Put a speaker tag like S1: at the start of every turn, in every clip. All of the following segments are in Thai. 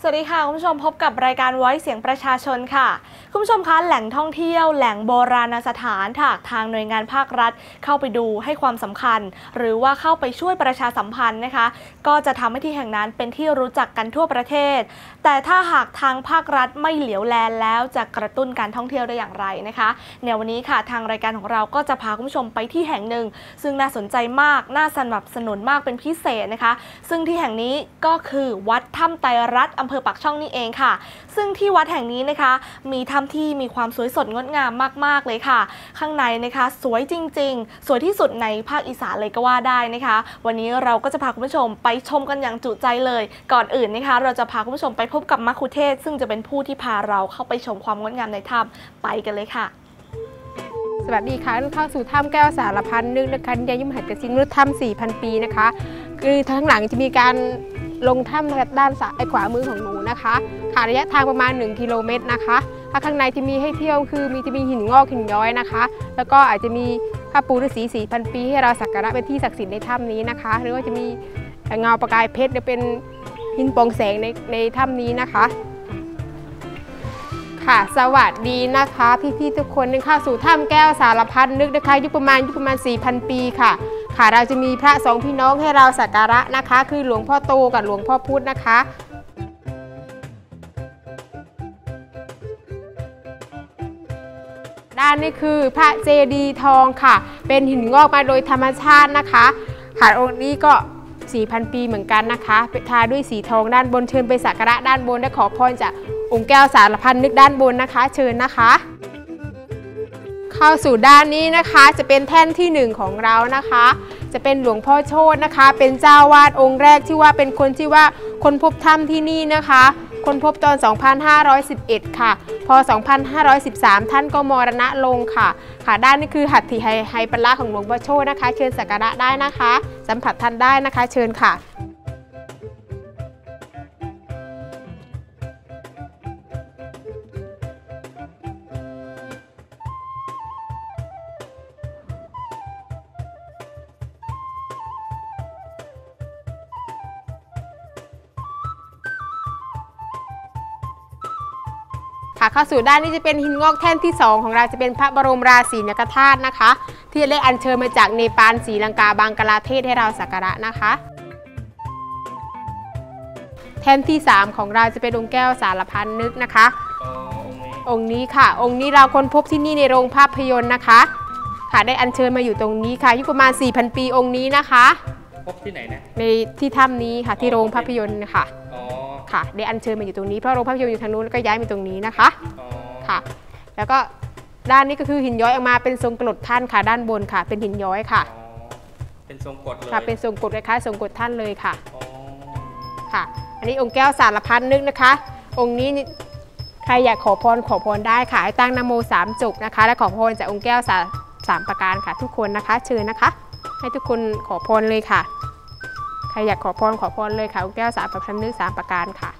S1: สวัสดีค่ะ คุณผู้ชมพบกับรายการไว้เสียงประชาชนค่ะ คุณผู้ชมคะแหล่งท่องเที่ยว แหล่งโบราณสถานถากทางหน่วยงานภาครัฐ เข้าไปดูให้ความสำคัญ หรือว่าเข้าไปช่วยประชาสัมพันธ์นะคะ ก็จะทำให้ที่แห่งนั้นเป็นที่รู้จักกันทั่วประเทศ แต่ถ้าหากทางภาครัฐไม่เหลียวแลแล้วจะกระตุ้นการท่องเที่ยวได้อย่างไรนะคะในวันนี้ค่ะทางรายการของเราก็จะพาคุณผู้ชมไปที่แห่งหนึ่ง ซึ่งน่าสนใจมากน่าสนับสนุนมากเป็นพิเศษนะคะ ซึ่งที่แห่งนี้ก็คือวัดถ้ำไตรรัตน์อำเภอปากช่องนี่เองค่ะ ซึ่งที่วัดแห่งนี้นะคะ มีถ้ำที่มีความสวยสดงดงามมาก ๆ เลยค่ะ ข้างในนะคะ สวยจริง ๆ สวยที่สุดในภาคอีสานเลยก็ว่าได้นะคะ วันนี้เราก็จะพาคุณผู้ชมไปชมกันอย่างจุใจเลย ก่อนอื่นนะคะ เราจะพาคุณผู้ชมไปพบกับมัคคุเทศ ซึ่งจะเป็นผู้ที่พาเราเข้าไปชมความงดงามในถ้ำไปกันเลยค่ะ
S2: สวัสดีค่ะทุกเข้าสู่ถ้ำแก้วสารพันนึกนะคะยายุ่มหัดกระสินนุษถ้ำ4,000ปีนะคะ คือทั้างหลังจะมีการลงถ้ำด้านซ้ายขวามือของหนูนะคะ ค่ะระยะทางประมาณ 1 กิโลเมตรนะคะถ้าข้างในที่มีให้เที่ยวคือมีจะมีหินงอกหินย้อยนะคะ แล้วก็อาจจะมีพระปูฤาษี4,000ปีให้เราสักการะเป็นที่ศักดิ์สิทธิ์ในถ้ำนี้นะคะ หรือว่าจะมีเงาประกายเพชรหรือเป็นหินปร่งแสงในในถ้ำนี้นะคะค่ะสวัสดีนะคะ พี่ๆทุกคนนึงเข้าสู่ถ้ำแก้วสารพัดนึกนะคะยุคประมาณยุคประมาณ 4,000 ปีค่ะ ค่ะเราจะมีพระสองพี่น้องให้เราสักการะนะคะ คือหลวงพ่อโตกับหลวงพ่อพุธนะคะ ด้านนี้คือพระเจดีย์ทองค่ะ เป็นหินงอกมาโดยธรรมชาตินะคะค่ะองค์นี้ก็ 4,000 ปีเหมือนกันนะคะทาด้วยสีทองด้านบนเชิญไปสักการะด้านบนและขอพรจากองค์แก้วสารพันนึกด้านบนนะคะ เชิญนะคะ เข้าสู่ด้านนี้นะคะจะเป็นแท่นที่หนึ่งของเรานะคะ จะเป็นหลวงพ่อโชตนะคะ เป็นเจ้าวาดองค์แรกที่ว่าเป็นคนที่ว่าคนพบถ้ำที่นี่นะคะ คนพบตอน 2511 ค่ะ พอ 2513 ท่านก็มรณะลงค่ะ ค่ะ ด้านนี้คือหัตถิไฮไฮปลาของหลวงพ่อโชนะคะ เชิญสักการะได้นะคะ สัมผัสท่านได้นะคะ เชิญค่ะ ค่ะเข้าสู่ด้านนี้จะเป็นหินงอกแท่นที่ 2 ของเราจะเป็นพระบรมราศีนกธาตุนะคะ ที่ได้อัญเชิญมาจากเนปาลศรีลังกาบังกลาเทศให้เราสักการะนะคะแท่นที่ 3 ของเราจะเป็นองค์แก้วสารพันนึกนะคะ องค์นี้ค่ะองค์นี้เราค้นพบที่นี่ในโรงภาพยนตร์นะคะ ค่ะได้อัญเชิญมาอยู่ตรงนี้ค่ะอายุประมาณ 4,000 ปีองค์นี้นะคะ
S3: พบที่ไหนนะ
S2: ในที่ถ้ำนี้ค่ะที่โรงภาพยนตร์ค่ะ
S3: อ๋อ
S2: ค่ะได้อัญเชิญมาอยู่ตรงนี้เพราะโรงภาพยนตร์อยู่ทางนู้นแล้วก็ย้ายมาตรงนี้นะคะ
S3: อ๋อ
S2: ค่ะ แล้วก็ด้านนี้ก็คือหินย้อยออกมาเป็นทรงกรดท่านค่ะ ด้านบนค่ะ เป็นหินย้อยค่ะ
S3: อ๋อเป็นทรงกดเลย
S2: ค่ะเป็นทรงกรดคล้ายๆทรงกรดท่านเลยค่ะ
S3: อ๋อ
S2: ค่ะ อันนี้องค์แก้วสารพัดนึกนะคะ องค์นี้นี่ใครอยากขอพรขอพรได้ค่ะให้ตั้งนะโมสามจบนะคะ และขอพรจากองค์แก้วสาสามประการค่ะ ทุกคนนะคะ เชิญนะคะ ให้ทุกคนขอพรเลยค่ะ ใครอยากขอพรขอพรเลยค่ะองค์แก้วสามประพันนึกสามประการค่ะ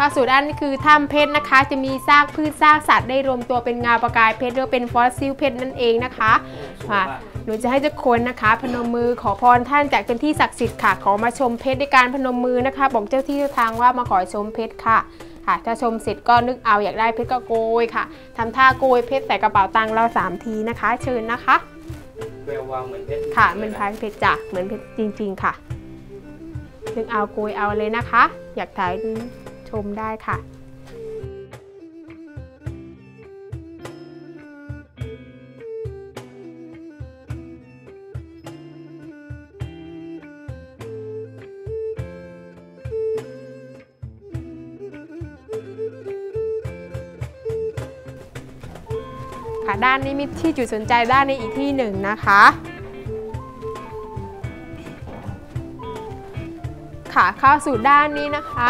S2: ค่ะเข้าสู่ด้านนี้คือถ้ำเพชรนะคะ จะมีซากพืชซากสัตว์ได้รวมตัวเป็นเงาประกายเพชรหรือว่าเป็นฟอสซิลเพชรนั่นเองนะคะ
S3: สวย
S2: ค่ะ
S3: มาก
S2: หนูจะให้ทุกคนนะคะ พนมมือขอพรท่านจากเป็นที่ศักดิ์สิทธิ์ค่ะ ขอมาชมเพชรด้วยการพนมมือนะคะ บอกเจ้าที่เจ้าทางว่ามาขอชมเพชรค่ะค่ะ ถ้าชมเสร็จก็นึกเอาอยากได้เพชรก็โกยค่ะทำท่าโกยเพชรใส่กระเป๋าตังค์เราสามทีนะคะ เชิญนะคะ
S3: แวววาวเหมือนเพชร
S2: ค่ะเหมือนพายเพชรจ้ะเหมือนเพชรจริง ๆ ค่ะนึกเอาโกยเอาเลยนะคะ อยากถ่าย ชมได้ค่ะค่ะด้านนี้มีที่จุดสนใจด้านนี้อีกที่หนึ่งนะคะ ค่ะ เข้าสู่ด้านนี้นะคะ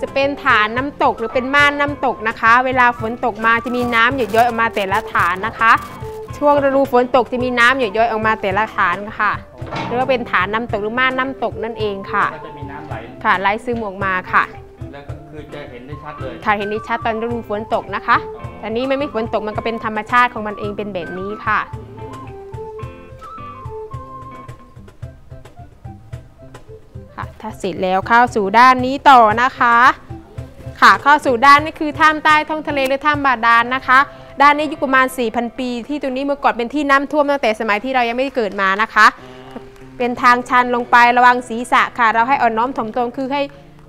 S2: จะเป็นฐานน้ำตกหรือเป็นม่านน้ำตกนะคะ เวลาฝนตกมาจะมีน้ำหยดย้อยออกมาแต่ละฐานนะคะ ช่วงฤดูฝนตกจะมีน้ำหยดย้อยออกมาแต่ละฐานค่ะเรียกว่าเป็นฐานน้ำตกหรือม่านน้ำตกนั่นเองค่ะ
S3: ก็จะมีน้ำไหล
S2: ค่ะไหลซึมออกมาค่ะ
S3: แล้วก็คือจะเห็นได้ชัดเลย
S2: ค่ะเห็นได้ชัดตอนฤดูฝนตกนะคะ
S3: อ๋อ
S2: แต่นี้ไม่ไม่ฝนตกมันก็เป็นธรรมชาติของมันเองเป็นแบบนี้ค่ะ ค่ะถ้าเสร็จแล้วเข้าสู่ด้านนี้ต่อนะคะ ค่ะเข้าสู่ด้านนี้คือถ้ำใต้ท้องทะเลหรือถ้ำบาดาลนะคะ ด้านนี้อายุประมาณ 4,000 ปี ที่ตรงนี้เมื่อก่อนเป็นที่น้ำท่วมตั้งแต่สมัยที่เรายังไม่ได้เกิดมานะคะ เป็นทางชันลงไประวังศีรษะค่ะ เราให้อ่อนน้อมถ่อมตนคือให้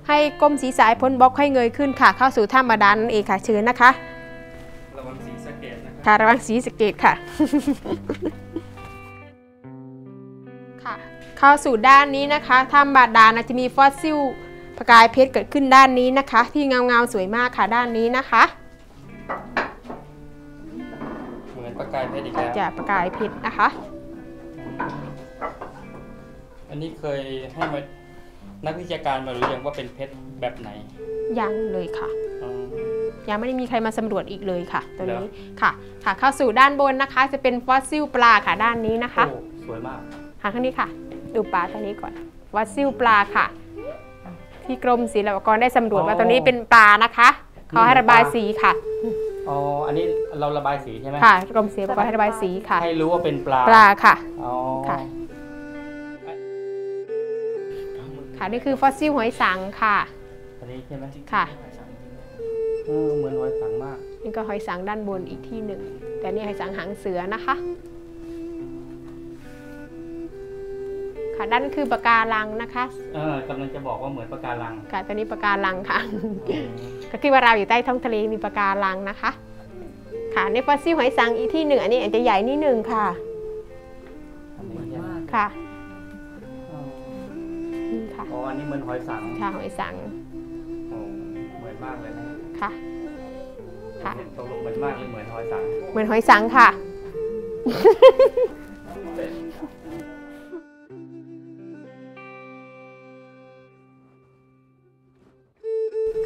S2: ให้ก้มศีรษะให้พ้นบล็อกให้เงยขึ้นค่ะ เข้าสู่ถ้ำบาดาลนั่นเองค่ะเชิญนะคะ
S3: ระวังสีสะเกตนะครับ
S2: ค่ะระวังสีสะเกตค่ะ ค่ะเข้าสู่ด้านนี้นะคะถ้ำบาดาลนะจะมีฟอสซิลประกายเพชรเกิดขึ้นด้านนี้นะคะ ที่เงาเงาๆสวยมากค่ะด้านนี้นะคะ
S3: เหมือนประกายเพชรอีกแล้ว
S2: จะประกายเพชรนะคะ
S3: อันนี้เคยให้มานักวิชาการมาหรือยังว่าเป็นเพชรแบบไหน
S2: ยังเลยค่ะ
S3: อ๋อ
S2: ยังไม่ได้มีใครมาสำรวจอีกเลยค่ะตัวนี้
S3: เหรอ
S2: ค่ะ ค่ะเข้าสู่ด้านบนนะคะ จะเป็นฟอสซิลปลาค่ะด้านนี้นะคะ
S3: โอ้สวยมาก
S2: หาข้างนี้ค่ะ ดูปลาตัวนี้ก่อนฟอสซิลปลาค่ะ ที่กรมศิลปากรได้สำรวจว่าตัวนี้เป็นปลานะคะเขาให้ระบายสีค่ะ
S3: อ๋ออันนี้เราระบายสีใช่ไหม
S2: ค่ะกรมศิลปากรให้ระบายสีค่ะ
S3: ให้รู้ว่าเป็นปลา
S2: ปลาค่ะ
S3: อ๋อ
S2: ค่ะค่ะนี่คือฟอสซิลหอยสังค่ะ
S3: อันนี้ใช่ไหม
S2: ค่ะ
S3: เออเหมือนหอยสังมาก
S2: นี่ก็หอยสังด้านบนอีกที่หนึ่งแต่นี่หอยสังหางเสือนะคะ ค่ะด้านคือปะการังนะคะ
S3: เออกำลังจะบอกว่าเหมือนปะการัง
S2: ค่ะตัวนี้ปะการังค่ะ ก็คิดว่าเราอยู่ใต้ท้องทะเลมีปะการังนะคะ ค่ะในฟอสซิลหอยสังอีกที่หนึ่งอันนี้อาจจะใหญ่นิดหนึ่งค่ะ
S3: อันนี้ใช่ไหม
S2: ค่ะ
S3: อ๋อ
S2: นี่ค่ะ
S3: อ๋ออันนี้เหมือนหอยสัง
S2: ค่ะหอยสัง
S3: โอ้เหมือนมากเลยนะ
S2: ค่ะค่ะ
S3: เห็นตกลงเหมือนมากเลยเหมือนหอยสัง
S2: เหมือนหอยสังค่ะ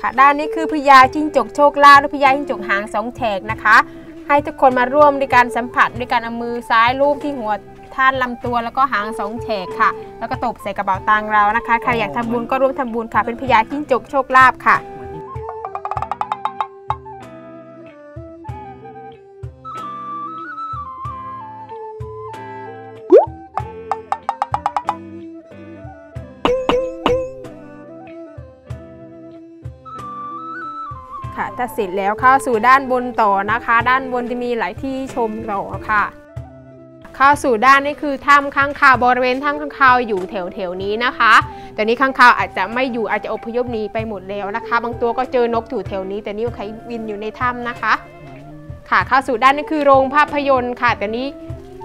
S2: ค่ะด้านนี้คือพญาจิ้งจกโชคลาภหรือพญาจิ้งจกหางสองแฉกนะคะ ให้ทุกคนมาร่วมในการสัมผัสด้วยการเอามือซ้ายลูบที่หัวท่านลำตัวแล้วก็หางสองแฉกค่ะ แล้วก็ตบใส่กระเป๋าตังค์เรานะคะใครอยากทำบุญก็ร่วมทำบุญค่ะ เป็นพญาจิ้งจกโชคลาภค่ะ ถ้าเสร็จแล้วเข้าสู่ด้านบนต่อนะคะ ด้านบนจะมีหลายที่ชมต่อค่ะ เข้าสู่ด้านนี้คือถ้ำข้างคาวบริเวณถ้ำข้างคาวอยู่แถวแถวๆนี้นะคะแต่นี้ข้างคาวอาจจะไม่อยู่อาจจะอพยพหนีไปหมดแล้วนะคะ บางตัวก็เจอนกอยู่แถวนี้ แต่นี่ใครบินอยู่ในถ้ำนะคะ ค่ะเข้าสู่ด้านนี้คือโรงภาพยนตร์ค่ะ แต่นี้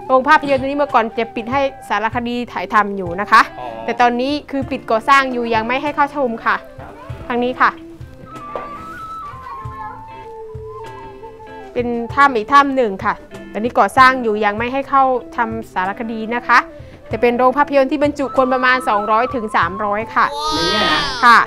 S2: โรงภาพยนตร์ตัวนี้เมื่อก่อนจะปิดให้สารคดีถ่ายทำอยู่นะคะ
S3: อ๋อ
S2: แต่ตอนนี้คือปิดก่อสร้างอยู่ยังไม่ให้เข้าชมค่ะ
S3: ครับ
S2: ทางนี้ค่ะ เป็นถ้ำอีกถ้ำหนึ่งค่ะตอนนี้ก่อสร้างอยู่ยังไม่ให้เข้าทำสารคดีนะคะ แต่เป็นโรงภาพยนตร์ที่บรรจุคนประมาณ 200ถึง300 ค่ะ
S3: ในเนี้นะ
S2: ค่ะ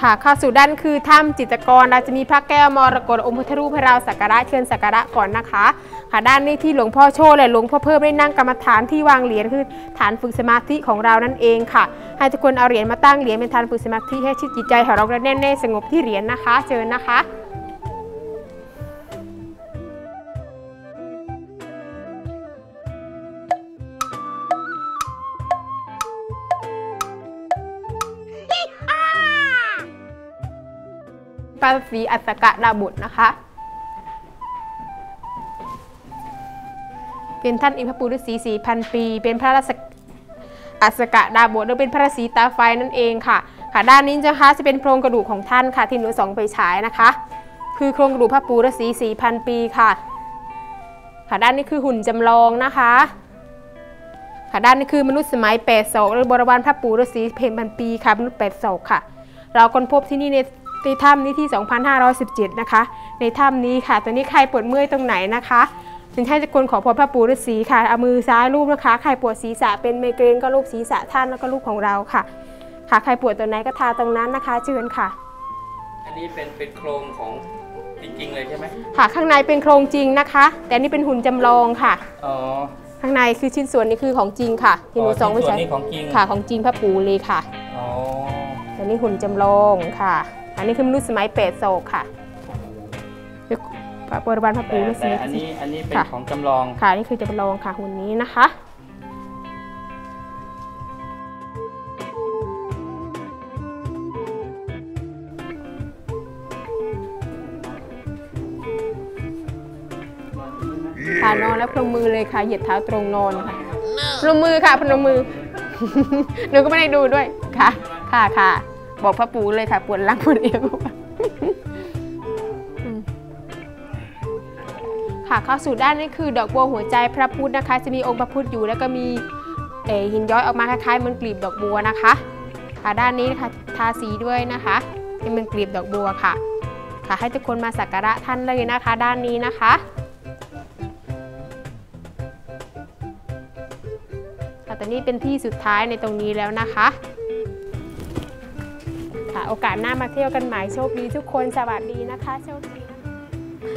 S2: ค่ะเข้าสู่ด้านคือถ้ำจิตรกรเราจะมีพระแก้วมรกตองค์พุทธรูปให้เราสักการะเชิญสักการะก่อนนะคะ ค่ะด้านนี้ที่หลวงพ่อโชว์และหลวงพ่อเพิ่มได้นั่งกรรมฐานที่วางเหรียญคือฐานฝึกสมาธิของเรานั่นเองค่ะ ให้ทุกคนเอาเหรียญมาตั้งเหรียญเป็นฐานฝึกสมาธิให้ชิดจิตใจของเราแน่ๆสงบที่เหรียญนะคะเชิญนะคะปาสีอัสกะดาบุตรนะคะ เป็นท่านอินทปุรุษีสี่พันปี เป็นพระราชอัสกะดาบทหรือเป็นพระราศีตาไฟนั่นเองค่ะ ค่ะ ด้านนี้นะคะจะเป็นโครงกระดูกของท่านค่ะ ที่หนูสองไปฉายนะคะ คือโครงกระดูกพระปูฤาษีสี่พันปีค่ะ ค่ะด้านนี้คือหุ่นจำลองนะคะ ค่ะด้านนี้คือมนุษย์สมัยแปดศอกหรือบริวารพระปูฤาษีเพนพันปีค่ะมนุษย์แปดศอกค่ะ เราค้นพบที่นี่ในในถ้ำนี้ที่ 2517 นะคะ ในถ้ำนี้ค่ะ ตัวนี้ใครปวดเมื่อยตรงไหนนะคะ ถึงให้จะคนขอพรพระปูฤาษีค่ะ เอามือซ้ายลูบนะคะ ใครปวดศีรษะเป็นไมเกรนก็ลูบศีรษะท่านแล้วก็ลูบของเราค่ะ ค่ะ ใครปวดตรงไหนก็ทาตรงนั้นนะคะ เชิญค่ะ
S3: อันนี้เป็นเป็นโครงของเทจริงๆเลยใช่ไหม
S2: ค่ะ ข้างในเป็นโครงจริงนะคะ แต่นี่เป็นหุ่นจำลองค่ะ
S3: อ๋อ
S2: ข้างในคือชิ้นส่วนนี้คือของจริงค่ะที่หนูสอง
S3: ชิ้
S2: ไม่
S3: นส่ว
S2: ใช่
S3: นนี้ของจริง
S2: ค่ะ ของจริงพระปู่เลยค่ะ
S3: อ๋อ
S2: แต่นี่หุ่นจำลองค่ะ อันนี้คือมนุษย์สมัยเปรตโศกค่ะคือ พระบริวารพระ
S3: แต่
S2: ปู่ฤาษี
S3: แต่อันนี้อันนี้เป็น
S2: ค่ะ
S3: ของจำลอง
S2: ค่ะนี่คือจำลองค่ะหุ่นนี้นะคะค่ะนอนแล้วพนมมือเลยค่ะเหยียดเท้าตรงนอนค่ะพนมมือค่ะพนมมือหนูก็ไม่ได้ดูด้วยค่ะ ค่ะค่ะ บอกพระปู่เลยค่ะปวดหลังปวดเอว ค่ะเข้าสู่ด้านนี้คือดอกบัวหัวใจพระพุทธนะคะ จะมีองค์พระพุทธอยู่แล้วก็มีเอหินย้อยออกมาคล้ายๆเหมือนกลีบดอกบัวนะคะค่ะด้านนี้นะคะทาสีด้วยนะคะเป็นเหมือนกลีบดอกบัวค่ะ ค่ะให้ทุกคนมาสักการะท่านเลยนะคะ ด้านนี้นะคะค่ะตอนนี้เป็นที่สุดท้ายในตรงนี้แล้วนะคะค่ะโอกาสหน้ามาเที่ยวกันใหม่โชคดีทุกคนสวัสดีนะคะโชคดี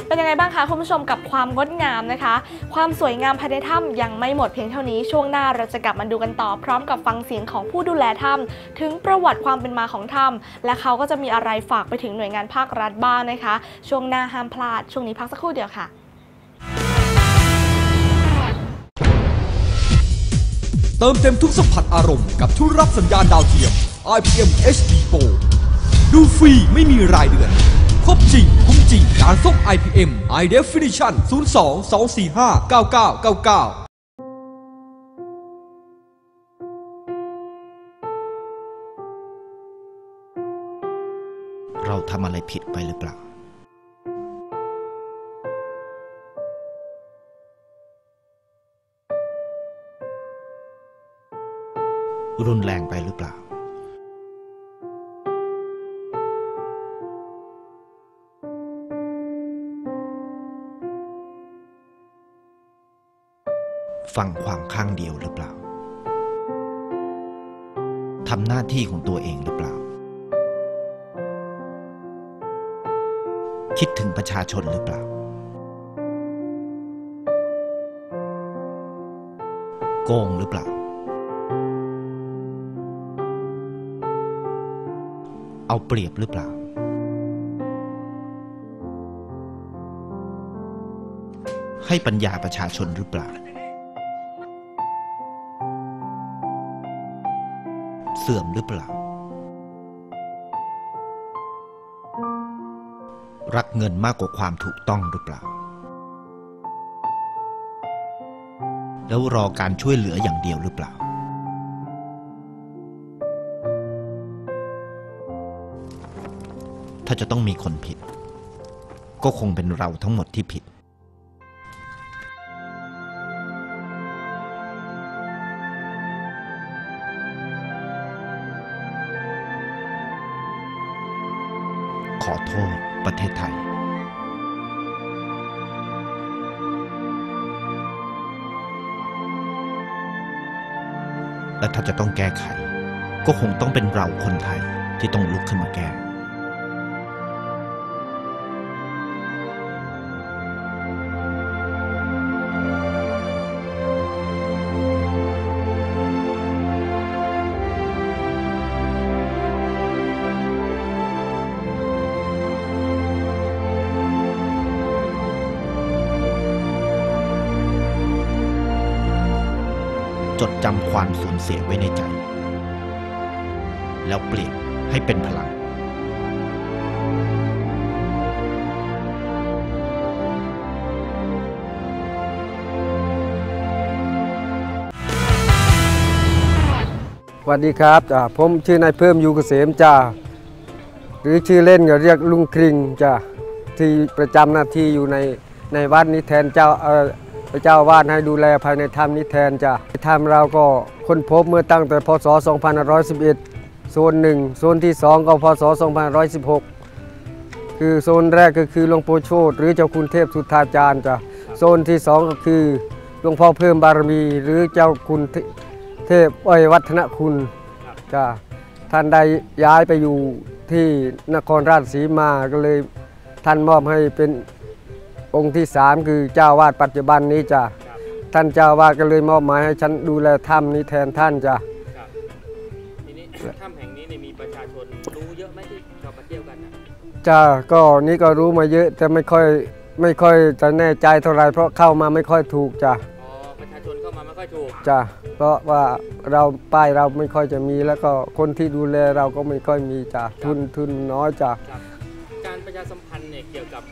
S1: เป็นยังไงบ้างคะคุณผู้ชมกับความงดงามนะคะ ความสวยงามภายในถ้ำยังไม่หมดเพียงเท่านี้ช่วงหน้าเราจะกลับมาดูกันต่อพร้อมกับฟังเสียงของผู้ดูแลถ้ำถึงประวัติความเป็นมาของถ้ำและเขาก็จะมีอะไรฝากไปถึงหน่วยงานภาครัฐบ้างนะคะ ช่วงหน้าห้ามพลาด ช่วงนี้พักสักครู่เดียวค่ะ
S4: เติมเต็มทุกสัมผัสอารมณ์กับทุกรับสัญญาณดาวเทียม IPM HD Pro ดูฟรีไม่มีรายเดือน ครบจริง คุ้มจริงการส่ง IPM High Definition 02 245 9999
S5: เราทำอะไรผิดไปหรือเปล่า รุนแรงไปหรือเปล่า ฟังความข้างเดียวหรือเปล่าทำหน้าที่ของตัวเองหรือเปล่า คิดถึงประชาชนหรือเปล่า โกงหรือเปล่า เอาเปรียบหรือเปล่า ให้ปัญญาประชาชนหรือเปล่า สื่อมหรือเปล่า รักเงินมากกว่าความถูกต้องหรือเปล่า แล้วรอการช่วยเหลืออย่างเดียวหรือเปล่า ถ้าจะต้องมีคนผิด ก็คงเป็นเราทั้งหมดที่ผิด และถ้าจะต้องแก้ไข ก็คงต้องเป็นเราคนไทยที่ต้องลุกขึ้นมาแก้ จดจำความสูญเสียไว้ในใจ แล้วเปลี่ยนให้เป็นพลัง
S6: สวัสดีครับผมชื่อนายเพิ่มยูเกษมจ้าหรือชื่อเล่นก็เรียกลุงคริงจ้าที่ประจำหน้าที่อยู่ในในวัดนี้แทนเจ้า พระเจ้าวาดให้ดูแลภายในถ้ำนี้แทนจ้าถ้ำเราก็ค้นพบเมื่อตั้งแต่พศ 2511 โซนหนึ่งโซนที่ 2 ก็พศ 2516 คือโซนแรกก็คือหลวงปู่โชตหรือเจ้าคุณเทพสุทธาจารย์จ้ะโซนที่ 2 ก็คือหลวงพ่อเพิ่มบารมี หรือเจ้าคุณเทเทพอ้อยวัฒนคุณจ้ะท่านได้ย้ายไปอยู่ที่นครราชสีมาก็เลยท่านมอบให้เป็น องค์ที่สามคือเจ้าวาดปัจจุบันนี้จ้ะ
S3: ครับ
S6: ท่านเจ้าวาดก็เลยมอบหมายให้ฉันดูแลถ้ำนี้แทนท่านจ้ะ
S3: ครับทีนี้ถ้ำแห่งนี้เนี่ยมีประชาชนรู้เยอะไหมที่เรามาเที่ยวกันนะ
S6: จ้ะก็นี่ก็รู้มาเยอะแต่ไม่ค่อยไม่ค่อยจะแน่ใจเท่าไหรเพราะเข้ามาไม่ค่อยถูกจ้ะ
S3: อ๋อประชาชนเข้ามาไม่ค่อยถูก
S6: จ้ะเพราะว่าเราป้ายเราไม่ค่อยจะมี แล้วก็คนที่ดูแลเราก็ไม่ค่อยมีจ้ะทุนทุนน้อยจ้ะ
S3: ครับการประชาสัมพันธ์เนี่ยเกี่ยวกับ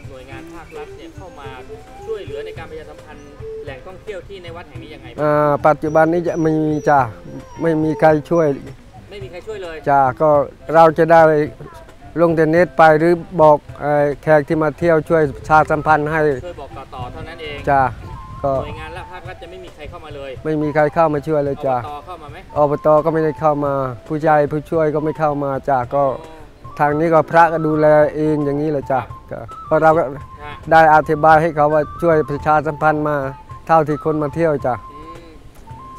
S3: เที่ยวที่ในวัดแห่งนี้ยังไงบ้าง
S6: อ่าปัจจุบันนี้จะไม่มีจ้ะไม่มีใครช่วย
S3: ไม่มีใครช่วยเลย
S6: จ้ะก็เราจะได้ลงเทนเน็ตไปหรือบอกเอ่อแขกที่มาเที่ยวช่วยประชาสัมพันธ์ให้
S3: ช่วยบอกต่อๆเท่านั้นเอง
S6: จ้ะก็
S3: หน่วยงานและภาครัฐจะไม่มีใครเข้ามาเลย
S6: ไม่มีใครเข้ามาช่วยเลยจ้ะ
S3: อบตเข้ามาไหม
S6: อบตก็ไม่ได้เข้ามา ผู้ใจผู้ช่วยก็ไม่เข้ามาจ้ะก็
S3: อ๋อ
S6: ทางนี้ก็พระก็ดูแลเองอย่างนี้แหละจ้ะก็ก็เราก็
S3: ฮะ
S6: ได้อธิบายให้เขาว่าช่วยประชาสัมพันธ์มา เท่าที่คนมาเที่ยวจ้ะ
S3: อืม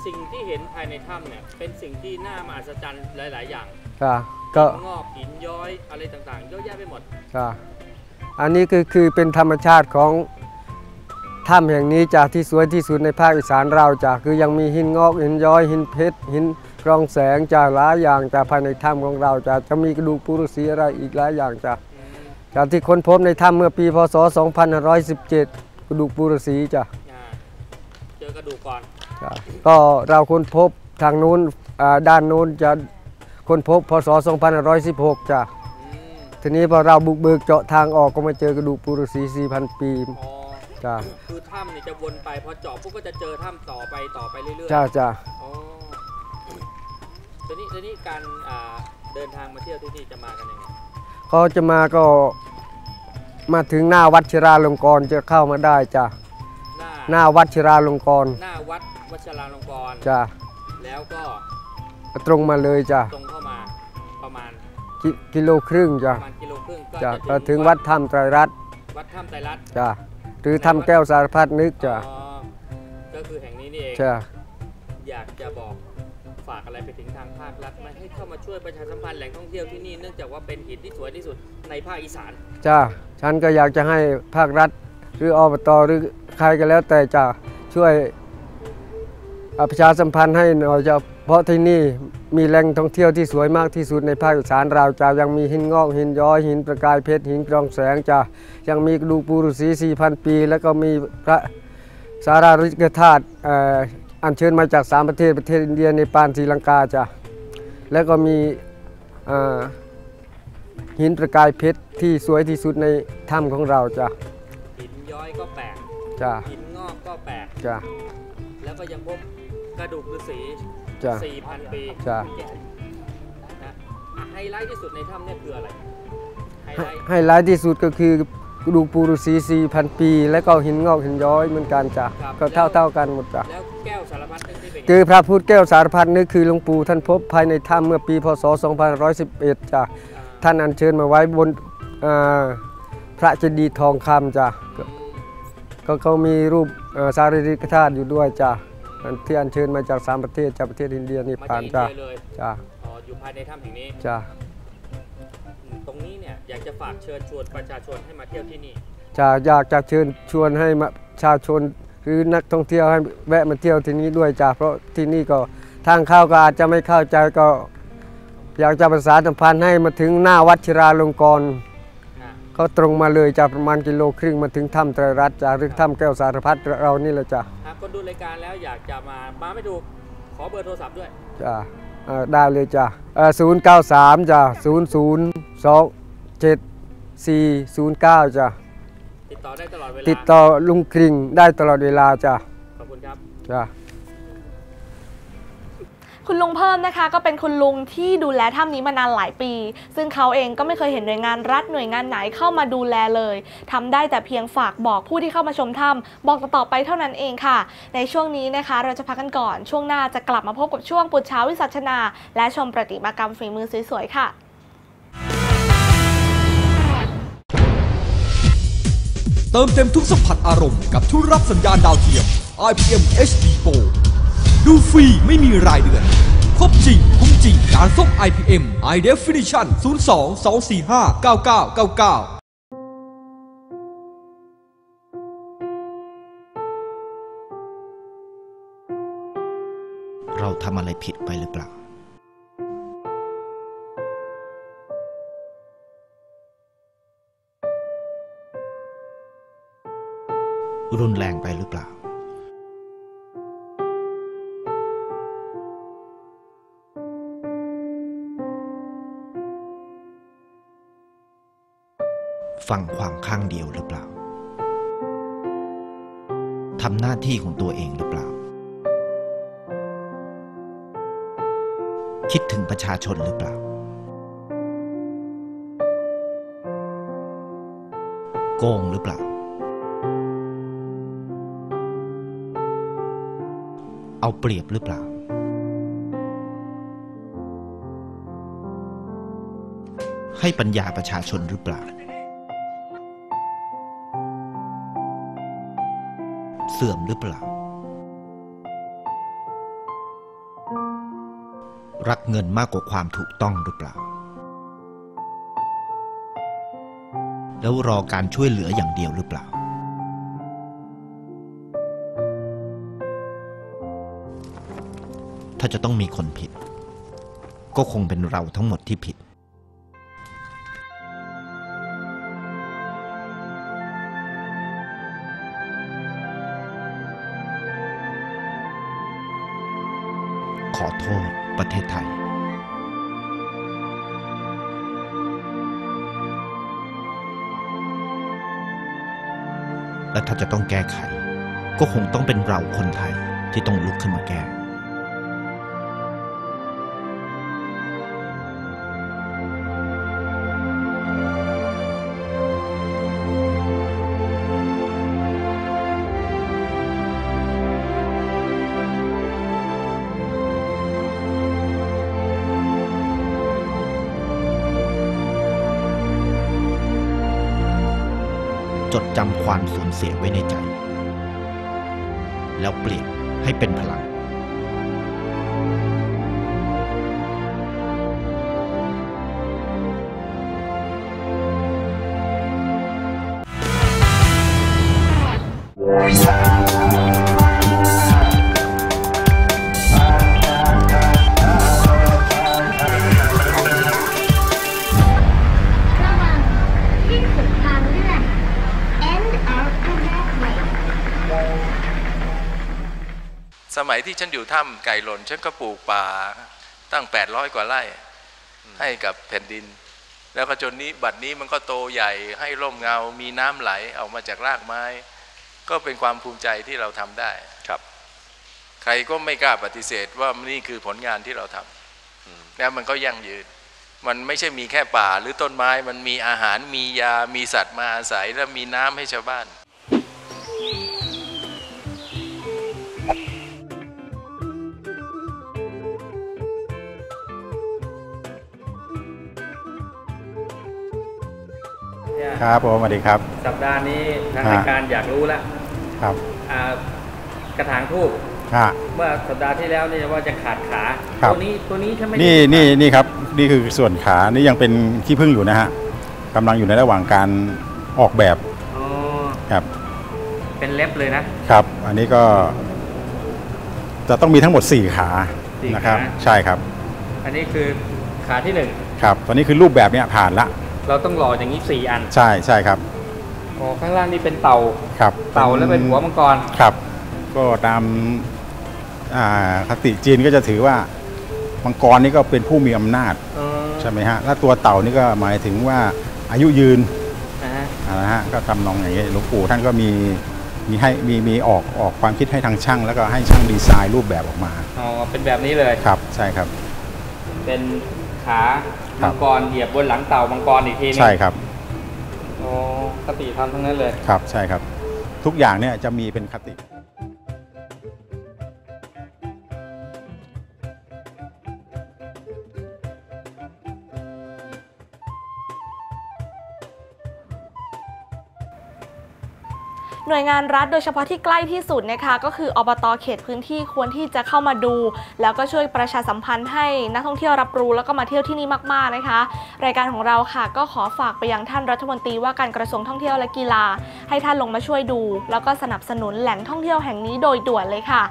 S3: สิ่งที่เห็นภายในถ้ำเนี่ยเป็นสิ่งที่น่ามหัศจรรย์หลาย ๆ อย่าง
S6: จ้ะก็
S3: งอกหินย้อยอะไรต่างๆเยอะแยะไปหมด
S6: จ้ะอันนี้คือคือเป็นธรรมชาติของถ้ำแห่งนี้จ้ะที่สวยที่สุดในภาคอีสานเราจ้ะคือยังมีหินงอกหินย้อยหินเพชรหินกรองแสงจ้ะหลายอย่างจ้ะภายในถ้ำของเราจ้ะจะมีกระดูกปุรุษีอะไรอีกหลายอย่างจ้ะ
S3: อืม
S6: จากที่ค้นพบในถ้ำเมื่อปีพศ 2517 กระดูกปุรุษีจ้ะ
S3: อ่าเจอกระดูกก่อน
S6: จ้ะก็เราค้นพบทางนู้นอ่าด้านนู้นจะค้นพบพศ 2516จ้ะ
S3: อืม
S6: ทีนี้พอเราบุกเบิกเจาะทางออกก็มาเจอกระดูกปุรุษี4,000 ปี
S3: อ๋อ
S6: จ้ะ
S3: คือถ้ำเนี่ยจะวนไปพอเจาะปุ๊บก็จะเจอถ้ำต่อไปต่อไปเรื่อยๆ
S6: จ้ะจ้ะ
S3: อ๋อทีนี้ทีนี้การอ่าเดินทางมาเที่ยวที่นี่จะมากันยังไง
S6: เขาจะมาก็มาถึงหน้าวัดชิราลงกรณ์จะเข้ามาได้จ้ะ
S3: หน้า
S6: หน้าวัดชิราลงกรณ์
S3: หน้าวัดวชราลงกรณ์
S6: จ้ะ
S3: แล้วก็
S6: ตรงมาเลยจ้ะ
S3: ตรงเข้ามาประมาณ
S6: กิกิโลครึ่ง
S3: ป
S6: จ้ะ
S3: ระมาณกิโลครึ่งก็
S6: จ้ะ
S3: จะ
S6: ก็ถึงวัดถ้ำไตรรัตน์
S3: วัดถ้ำไตรรัตน์
S6: จ้ะหรือถ้ำแก้วสารพัดนึกจ้ะ
S3: อ๋อก็คือแห่งนี้นี่เอง
S6: จ้ะ
S3: อยากจะบอกฝากอะไรไปถึงทางภาครัฐไหมให้เข้ามาช่วยประชาสัมพันธ์แหล่งท่องเที่ยวที่นี่เนื่องจากว่าเป็นหินที่สวยที่สุดในภาคอีสาน
S6: จ้ะฉันก็อยากจะให้ภาครัฐ หรืออบตหรือใครก็แล้วแต่จะช่วยประชาสัมพันธ์ให้หน่อยจะเพราะที่นี่มีแหล่งท่องเที่ยวที่สวยมากที่สุดในภาคอีสานเราจะยังมีหินงอกหินย้อยหินประกายเพชรหินกรองแสงจะยังมีกระดูกปูรุษี4,000ปี แล้วก็มีพระสาราริกธาตุอัญเชิญมาจากสามประเทศประเทศอินเดียในปานศรีลังกาจ้ะแล้วก็มีหินประกายเพชรที่สวยที่สุดในถ้ำของเราจ้ะ
S3: ย้อยก็แปลก
S6: จ้ะ
S3: หินงอกก็แปลก
S6: จ้ะ
S3: แล้วก็ยังพบกระดูกฤาษี
S6: จ้ะ
S3: 4,000ปี
S6: จ้ะ
S3: นะอะไฮไลท์ที่สุดในถ้ำเนี่ยคืออะไรไฮ
S6: ให้
S3: ไลท์
S6: ให้ไลท์ที่สุดก็คือกระดูกปูรุษี4,000ปี แล้วก็หินงอกหินย้อยเหมือนกันจ้ะก็เท่าเท่าๆกันหมดจ้ะ
S3: แล้วแก้วสารพัดนึกที่เป็นไง
S6: คือพระพุทธแก้วสารพัดนึกคือหลวงปู่ท่านพบภายในถ้ำเมื่อปีพศ 2511จ้ะ
S3: อ่า
S6: ท่านอัญเชิญมาไว้บนอ่าพระเจดีย์ทองคำจ้ะ ก็
S3: อืม
S6: ก็เขามีรูปเอ่อสารีริกธาตุอยู่ด้วยจ้ะอันที่อัญเชิญมาจากสามประเทศจากประเทศอินเดียนี่
S3: มา
S6: ผ่า
S3: จานกอิน
S6: จ้ะ
S3: เดียเลย
S6: จ้ะ
S3: อ๋ออยู่ภายในถ้ำแห่งนี้
S6: จ้ะ
S3: อืมตรงนี้เนี่ยอยากจะฝากเชิญชวนประชาชนให้มาเที่ยวที่นี่
S6: จะอยากจะเชิญชวนให้มาประชาชนหรือนักท่องเที่ยวให้แวะมาเที่ยวที่นี้ด้วยจ้ะเพราะที่นี่ก็ทางเข้าก็อาจจะไม่เข้าใจก็ อยากจะประสานสัมพันธ์ให้มาถึงหน้าวัดชิราลงกรณ์
S3: อะ
S6: เขาตรงมาเลยจากประมาณกิโลครึ่งมาถึงถ้ำไตรรัตน์จากหรือถ้ำแก้วสารพัดเรานี่แหละจ้ะ
S3: หากคนดูรายการแล้วอยากจะมามาไม่ถูกขอเบอร์โทรศัพท์ด้วย
S6: จ้ะเอ่อได้เลยจ้ะศูนย์เก้าสามจ้ะศูนย์ศูนย์สองเจ็ดสี่ศูนย์เก้าจ้ะ
S3: ติดต่อได้ตลอดเวลา
S6: ติดต่อลุงคริงได้ตลอดเวลาจ้ะ
S3: ขอบคุณครับ
S6: จ้ะ
S1: คุณลุงเพิ่มนะคะ ก็เป็นคุณลุงที่ดูแลถ้ำนี้มานานหลายปี ซึ่งเขาเองก็ไม่เคยเห็นหน่วยงานรัฐหน่วยงานไหนเข้ามาดูแลเลยทำได้แต่เพียงฝากบอกผู้ที่เข้ามาชมถ้ำบอกต่อๆไปเท่านั้นเองค่ะ ในช่วงนี้นะคะ เราจะพักกันก่อน ช่วงหน้าจะกลับมาพบกับช่วงปุจเช้าวิสัชนา และชมประติมากรรมฝีมือสวยๆค่ะ
S4: เติมเต็มทุกสัมผัสอารมณ์กับทุกรับสัญญาณดาวเทียม IPM HD Pro ดูฟรีไม่มีรายเดือน ครบจริง คุ้มจริง การซ่อม IPM High Definition 02 245 9999เรา
S5: ทำอะไรผิดไปหรือเปล่า รุนแรงไปหรือเปล่า ฟังความข้างเดียวหรือเปล่าทำหน้าที่ของตัวเองหรือเปล่า คิดถึงประชาชนหรือเปล่า โกงหรือเปล่า เอาเปรียบหรือเปล่า ให้ปัญญาประชาชนหรือเปล่า เสื่อมหรือเปล่า รักเงินมากกว่าความถูกต้องหรือเปล่า แล้วรอการช่วยเหลืออย่างเดียวหรือเปล่า ถ้าจะต้องมีคนผิด ก็คงเป็นเราทั้งหมดที่ผิด ต้องแก้ไข ก็คงต้องเป็นเราคนไทยที่ต้องลุกขึ้นมาแก้ จดจำความสูญเสียไว้ในใจ แล้วเปลี่ยนให้เป็นพลัง
S7: ร
S8: ถ้ำไก่หล่นฉันก็ปลูกป่าตั้ง 800 กว่าไร่ให้กับแผ่นดิน แล้วก็จนนี้บัดนี้มันก็โตใหญ่ให้ร่มเงา มีน้ำไหลออกมาจากรากไม้ ก็เป็นความภูมิใจที่เราทำได้
S9: ครับ
S8: ใครก็ไม่กล้าปฏิเสธว่านี่คือผลงานที่เราทำแล้วมันก็ยั่งยืนมันไม่ใช่มีแค่ป่าหรือต้นไม้มันมีอาหารมียา มีสัตว์มาอาศัย และมีน้ำให้ชาวบ้าน
S9: ครับผมสวัสดีครับ
S3: สัปดาห์นี้ทาง
S9: ฮะ
S3: รายการอยากรู้แล้ว
S9: ครับ
S3: อ่ากระถางทูบ
S9: อ่า
S3: เมื่อสัปดาห์ที่แล้วเนี่ยว่าจะขาดขา
S9: ครับ
S3: ตัวนี้ตัวนี้ถ้าไม่
S9: นี่
S3: ได้
S9: นี่นี่ครับนี่คือส่วนขานี่ยังเป็นขี้ผึ้งอยู่นะฮะกำลังอยู่ในระหว่างการออกแบบ
S3: อ๋อ
S9: ครับ
S3: เป็นเล็บเลยนะ
S9: ครับ อันนี้ก็ จะต้องมีทั้งหมด 4 ขา
S3: สี่
S9: นะครับ
S3: ขา
S9: ใช่ครับ
S3: อันนี้คือขาที่หนึ่ง
S9: ครับ ตอนนี้คือรูปแบบเนี้ยผ่านละ
S3: เราต้องหล่ออย่างนี้สี่อัน
S9: ใช่ใช่ครับ
S3: อ๋อข้างล่างนี่เป็นเต่า
S9: ครับ
S3: เต่าแล้วเป็นหัวมังกร
S9: ครับ ก็ตามอ่าคติจีนก็จะถือว่ามังกรนี่ก็เป็นผู้มีอำนาจ
S3: อ๋อ
S9: ใช่ไหมฮะแล้วตัวเต่านี่ก็หมายถึงว่าอายุยืน
S3: นะฮะ
S9: อ่านะฮะก็ทำนองอย่างนี้หลวงปู่ท่านก็มีมีให้มีมีออกออกความคิดให้ทางช่าง แล้วก็ให้ช่างดีไซน์รูปแบบออกมา
S3: อ๋อเป็นแบบนี้เลย
S9: ครับใช่ครับ
S3: เป็นขา
S9: ครั
S3: มั
S9: บ
S3: งกรเหยียบบนหลังเต่ามังกรอีกทีนึง
S9: ใช่ครับ
S3: อ๋อคติธรรมทั้งนั้นเลย
S9: ครับใช่ครับ ทุกอย่างเนี่ยจะมีเป็นคติ
S1: หน่วยงานรัฐโดยเฉพาะที่ใกล้ที่สุดนะคะก็คืออบตเขตพื้นที่ควรที่จะเข้ามาดู แล้วก็ช่วยประชาสัมพันธ์ให้นักท่องเที่ยวรับรู้แล้วก็มาเที่ยวที่นี่มากๆนะคะ รายการของเราค่ะ ก็ขอฝากไปยังท่านรัฐมนตรีว่าการกระทรวงท่องเที่ยวและกีฬา ให้ท่านลงมาช่วยดู แล้วก็สนับสนุนแหล่งท่องเที่ยวแห่งนี้โดยด่วนเลยค่ะ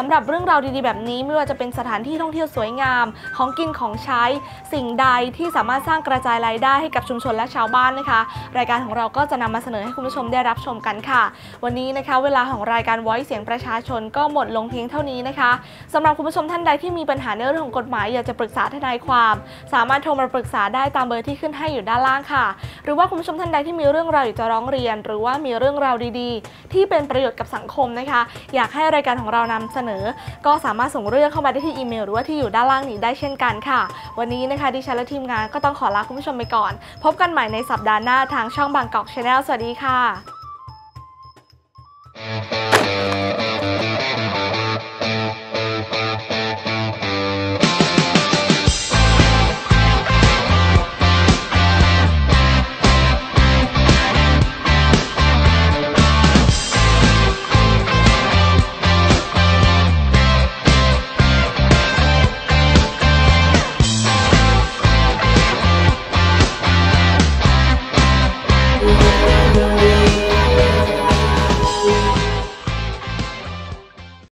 S1: สำหรับเรื่องราวดีๆแบบนี้ไม่ว่าจะเป็นสถานที่ท่องเที่ยวสวยงาม ของกินของใช้ สิ่งใดที่สามารถสร้างกระจายรายได้ให้กับชุมชนและชาวบ้านนะคะ รายการของเราก็จะนำมาเสนอให้คุณผู้ชมได้รับชมกันค่ะ วันนี้นะคะ เวลาของรายการ Voice เสียงประชาชนก็หมดลงเพียงเท่านี้นะคะสำหรับคุณผู้ชมท่านใดที่มีปัญหาในเรื่องของกฎหมายอยากจะปรึกษาทนายความ สามารถโทรมาปรึกษาได้ตามเบอร์ที่ขึ้นให้อยู่ด้านล่างค่ะ หรือว่าคุณผู้ชมท่านใดที่มีเรื่องราวอยากจะร้องเรียน หรือว่ามีเรื่องราวดีๆ ที่เป็นประโยชน์กับสังคมนะคะ อยากให้รายการของเรานำเสนนอ ก็สามารถส่งเรื่องเข้ามาได้ที่อีเมล หรือว่าที่อยู่ด้านล่างนี้ได้เช่นกันค่ะ วันนี้นะคะดิฉันและทีมงานก็ต้องขอลาคุณผู้ชมไปก่อน พบกันใหม่ในสัปดาห์หน้าทางช่องบางกอกชาแนลสวัสดีค่ะ